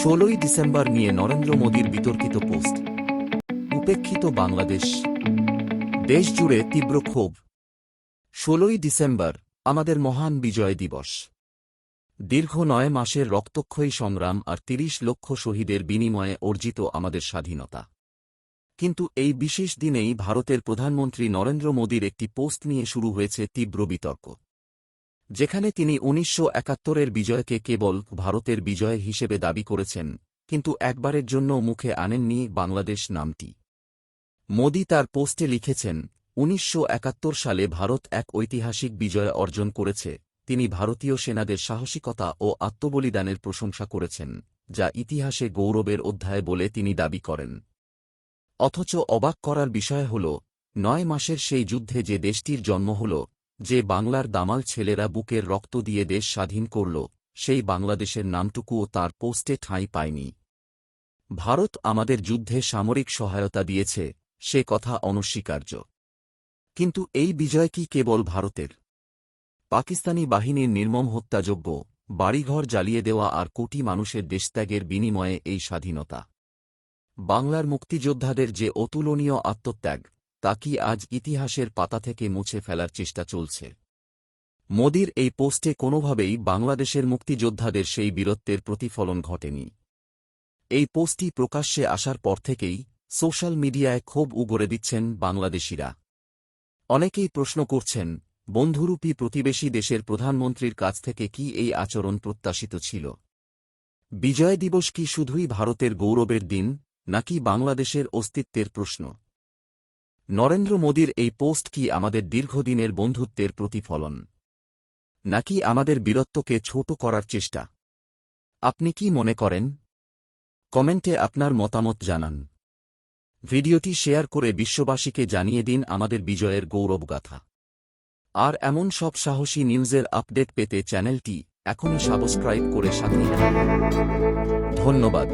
ষোলোই ডিসেম্বর নিয়ে নরেন্দ্র মোদীর বিতর্কিত পোস্ট। উপেক্ষিত বাংলাদেশ। দেশ জুড়ে তীব্র ক্ষোভ। ষোলোই ডিসেম্বর, আমাদের মহান বিজয় দিবস। দীর্ঘ নয় মাসের রক্তক্ষয়ী সংগ্রাম আর তিরিশ লক্ষ শহীদের বিনিময়ে অর্জিত আমাদের স্বাধীনতা। কিন্তু এই বিশেষ দিনেই ভারতের প্রধানমন্ত্রী নরেন্দ্র মোদীর একটি পোস্ট নিয়ে শুরু হয়েছে তীব্র বিতর্ক। যেখানে তিনি উনিশশো একাত্তরের বিজয়কে কেবল ভারতের বিজয় হিসেবে দাবি করেছেন, কিন্তু একবারের জন্য মুখে আনেননি বাংলাদেশ নামটি। মোদি তার পোস্টে লিখেছেন, উনিশশো একাত্তর সালে ভারত এক ঐতিহাসিক বিজয় অর্জন করেছে, তিনি ভারতীয় সেনাদের সাহসিকতা ও আত্মবলিদানের প্রশংসা করেছেন, যা ইতিহাসে গৌরবের অধ্যায় বলে তিনি দাবি করেন। অথচ অবাক করার বিষয় হল, নয় মাসের সেই যুদ্ধে যে দেশটির জন্ম হল যে বাংলার দামাল ছেলেরা বুকের রক্ত দিয়ে দেশ স্বাধীন করল, সেই বাংলাদেশের নামটুকুও তার পোস্টে ঠাঁই পায়নি। ভারত আমাদের যুদ্ধে সামরিক সহায়তা দিয়েছে, সে কথা অনস্বীকার্য। কিন্তু এই বিজয় কি কেবল ভারতের? পাকিস্তানি বাহিনীর নির্মম হত্যাযোগ্য বাড়িঘর জ্বালিয়ে দেওয়া আর কোটি মানুষের দেশত্যাগের বিনিময়ে এই স্বাধীনতা। বাংলার মুক্তিযোদ্ধাদের যে অতুলনীয় আত্মত্যাগ তা কি আজ ইতিহাসের পাতা থেকে মুছে ফেলার চেষ্টা চলছে? মোদির এই পোস্টে কোনোভাবেই বাংলাদেশের মুক্তিযোদ্ধাদের সেই বীরত্বের প্রতিফলন ঘটেনি। এই পোস্টটি প্রকাশ্যে আসার পর থেকেই সোশ্যাল মিডিয়ায় ক্ষোভ উগরে দিচ্ছেন বাংলাদেশিরা। অনেকেই প্রশ্ন করছেন, বন্ধুরূপী প্রতিবেশী দেশের প্রধানমন্ত্রীর কাছ থেকে কি এই আচরণ প্রত্যাশিত ছিল? বিজয় দিবস কি শুধুই ভারতের গৌরবের দিন, নাকি বাংলাদেশের অস্তিত্বের প্রশ্ন? নরেন্দ্র মোদীর এই পোস্ট কি আমাদের দীর্ঘদিনের বন্ধুত্বের প্রতিফলন? নাকি আমাদের বীরত্বকে ছোট করার চেষ্টা? আপনি কি মনে করেন? কমেন্টে আপনার মতামত জানান। ভিডিওটি শেয়ার করে বিশ্ববাসীকে জানিয়ে দিন আমাদের বিজয়ের গৌরবগাথা। আর এমন সব সাহসী নিউজের আপডেট পেতে চ্যানেলটি এখনই সাবস্ক্রাইব করে সাথে ধন্যবাদ।